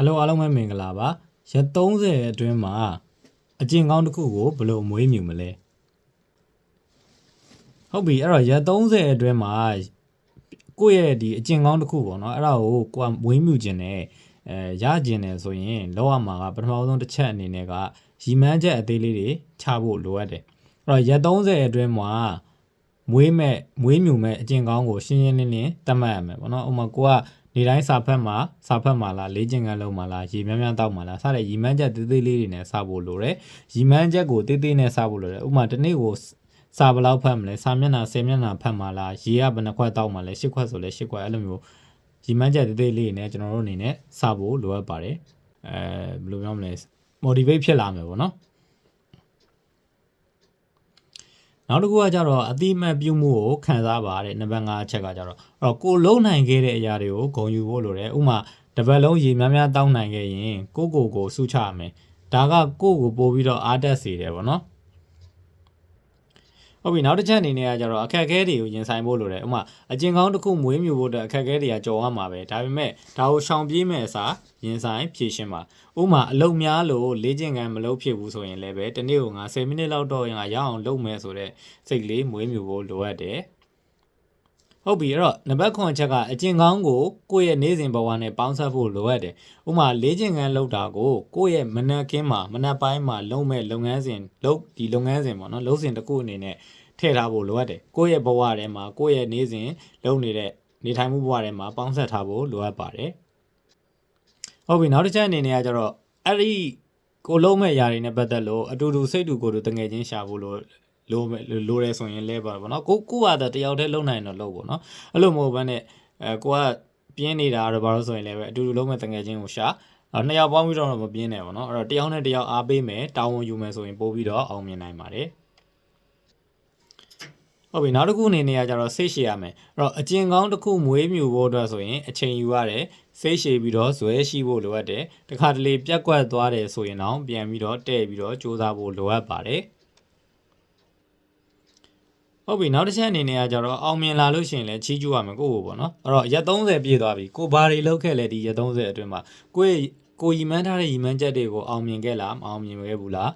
ဟယ်လိုအားလုံးပဲမင်္ဂလာပါရက်30အတွင်းမှာအကျင့်ကောင်းတစ်ခုကိုဘယ်လိုမွေးမြူမလဲဟုတ်ပြီအဲ့တော့ရက်30အတွင်းမှာကိုယ့်ရဲ့ဒီအကျင့်ကောင်းတစ်ခုပေါ့နော်အဲ့ဒါကိုကိုယ်ကမွေးမြူခြင်းနဲ့အဲရခြင်းနဲ့ဆိုရင်လောက်ရမှာကပထမဆုံးတစ်ချက်အနေနဲ့ကရီမန်းချက်အသေးလေးတွေချဖို့လိုအပ်တယ်အဲ့တော့ရက်30အတွင်းမှာမွေးမဲ့မွေးမြူမဲ့အကျင့်ကောင်းကိုရှင်းရှင်းလင်းလင်းသတ်မှတ်ရမယ်ပေါ့နော်ဥပမာကိုက နေတိုင်းစာဖတ်မှာစာဖတ်မှာလားလေ့ကျင့်ခန်းလုပ်မှာလားရေများများတောက်မှာလားစတဲ့ရီမန်းချက်သေးသေးလေးတွေနဲ့စဖို့လိုတယ်ရီမန်းချက်ကိုသေးသေးနဲ့စဖို့လိုတယ်ဥပမာတစ်နေ့ကိုစာဘယ်လောက်ဖတ်မလဲစာမျက်နှာ10မျက်နှာဖတ်မှာလားရေကဘယ်နှခွက်တောက်မှာလဲ10ခွက်ဆိုလဲ10ခွက်အဲ့လိုမျိုးရီမန်းချက်သေးသေးလေးတွေနဲ့ကျွန်တော်တို့အနေနဲ့စဖို့လိုအပ်ပါတယ်အဲဘယ်လိုပြောမလဲ motivate ဖြစ်လာမယ်ပေါ့နော် နောက်တစ်ခုကကြတော့အတိအမှတ်ပြုမှုကိုခံစားပါတဲ့နံပါတ်5အချက်ကကြတော့အဲ့တော့ကိုလုံနိုင်ခဲ့တဲ့အရာတွေကိုဂုဏ်ယူဖို့လိုတယ်ဥပမာတစ်ပတ်လုံးရေများများတောင်းနိုင်ခဲ့ရင်ကိုကိုကိုစုချရမယ်ဒါကကိုကိုပို့ပြီးတော့အားတက်စေတယ်ဗောနော် ဟုတ်ပြီနောက်တစ်ချက်အနေနဲ့ကကြတော့အခက်အခဲတွေကိုရင်ဆိုင်ဖို့လိုတယ်ဥပမာအကျင့်ကောင်းတစ်ခုမွေးမြူဖို့အတွက်အခက်အခဲတွေကကြော်ရမှာပဲဒါပေမဲ့ဒါကိုရှောင်ပြေးမဲ့အစားရင်ဆိုင်ဖြည့်ရှင်းပါဥပမာအလုံများလို့လေ့ကျင့်ခန်းမလုပ်ဖြစ်ဘူးဆိုရင်လည်းပဲတစ်နေ့ကိုငါ10မိနစ်လောက်တော့ရင်ငါရအောင်လုပ်မယ်ဆိုတော့စိတ်ကလေးမွေးမြူဖို့လိုအပ်တယ် ဟုတ်ပြီအဲ့တော့နံပါတ်9ချက်ကအကျင့်ကောင်းကိုကိုယ့်ရဲ့နေ့စဉ်ဘဝနဲ့ပေါင်းစပ်ဖို့လိုအပ်တယ်။ဥပမာလေ့ကျင့်ခန်းလုပ်တာကိုကိုယ့်ရဲ့မနက်ခင်းမှာမနက်ပိုင်းမှာလုပ်မဲ့လုပ်ငန်းစဉ်လုပ်ဒီလုပ်ငန်းစဉ်ပေါ့နော်လုပ်စဉ်တစ်ခုအနေနဲ့ထည့်ထားဖို့လိုအပ်တယ်။ကိုယ့်ရဲ့ဘဝထဲမှာကိုယ့်ရဲ့နေ့စဉ်လုပ်နေတဲ့နေထိုင်မှုဘဝထဲမှာပေါင်းစပ်ထားဖို့လိုအပ်ပါတယ်။ဟုတ်ပြီနောက်တစ်ချက်အနေနဲ့ကကျတော့အဲ့ဒီကိုလုံးမဲ့ຢာတွေနဲ့ပတ်သက်လို့အတူတူစိတ်တူကိုယ်တူတငယ်ချင်းရှာဖို့လို့ လိုမဲ့လိုရဲဆိုရင်လဲပါဘောနော်ကိုကိုကတည်းတယောက်တည်းလုံနိုင်တော့လို့ပေါ့နော်အဲ့လိုမဟုတ်ဘဲနဲ့အဲကိုကပြင်းနေတာတော့ဘာလို့ဆိုရင်လည်းပဲအတူတူလုံးမဲ့တငယ်ချင်းကိုရှာအဲ့နှစ်ယောက်ပေါင်းပြီးတော့မပြင်းနဲ့ပေါ့နော်အဲ့တော့တယောက်နဲ့တယောက်အားပေးမယ်တာဝန်ယူမယ်ဆိုရင်ပို့ပြီးတော့အောင်မြင်နိုင်ပါတယ်ဟုတ်ပြီနောက်တစ်ခုအနေနဲ့ကကြတော့စိတ်ရှည်ရမယ်အဲ့တော့အကျင့်ကောင်းတစ်ခုမွေးမြူဖို့အတွက်ဆိုရင်အချိန်ယူရတယ်စိတ်ရှည်ပြီးတော့ဇွဲရှိဖို့လိုအပ်တယ်တခါတလေပြက်ကွက်သွားတယ်ဆိုရင်တော့ပြန်ပြီးတော့တဲ့ပြီးတော့စူးစမ်းဖို့လိုအပ်ပါတယ် ဟုတ်ပြီနောက်တစ်ချက်အနေနဲ့ကကြတော့အောင်မြင်လာလို့ရှိရင်လည်းချီးကျူးရမယ်ကိုယ့်ကိုပေါ့နော်အဲ့တော့ရက်30ပြည့်သွားပြီကိုဘာတွေလုပ်ခဲ့လဲဒီရက်30အတွင်းမှာကိုယ့်ရဲ့ကိုရီမန်းထားတဲ့ရီမန်းချက်တွေကိုအောင်မြင်ခဲ့လားမအောင်မြင်ခဲ့ဘူးလား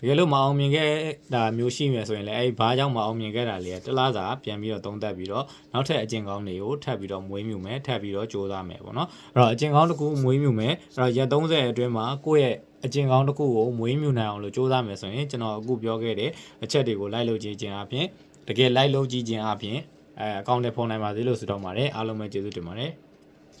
တကယ်လို့မအောင်မြင်ခဲ့တာမျိုးရှိမယ်ဆိုရင်လည်းအဲဒီဘာကြောင့်မအောင်မြင်ခဲ့တာလေးတလားစာပြန်ပြီးတော့သုံးသပ်ပြီးတော့နောက်ထပ်အကျင့်ကောင်းတွေကိုထပ်ပြီးတော့မွေးမြူမယ်ထပ်ပြီးတော့ကြိုးစားမယ်ပေါ့နော်အဲ့တော့အကျင့်ကောင်းတစ်ခုမွေးမြူမယ်အဲ့တော့ရက်30အတွင်းမှာကိုယ့်ရဲ့အကျင့်ကောင်းတစ်ခုကိုမွေးမြူနိုင်အောင်လို့ကြိုးစားမယ်ဆိုရင်ကျွန်တော်အခုပြောခဲ့တဲ့အချက်တွေကိုလိုက်လုပ်ကြည့်ခြင်းအပြင် တကယ်လိုက်လုပ်ကြည့်ခြင်းအပြင်အဲအကောင့်တွေဖုန်းနိုင်ပါသေးလို့ဆုတောင်းပါတယ်အားလုံးပဲကျေးဇူးတင်ပါတယ်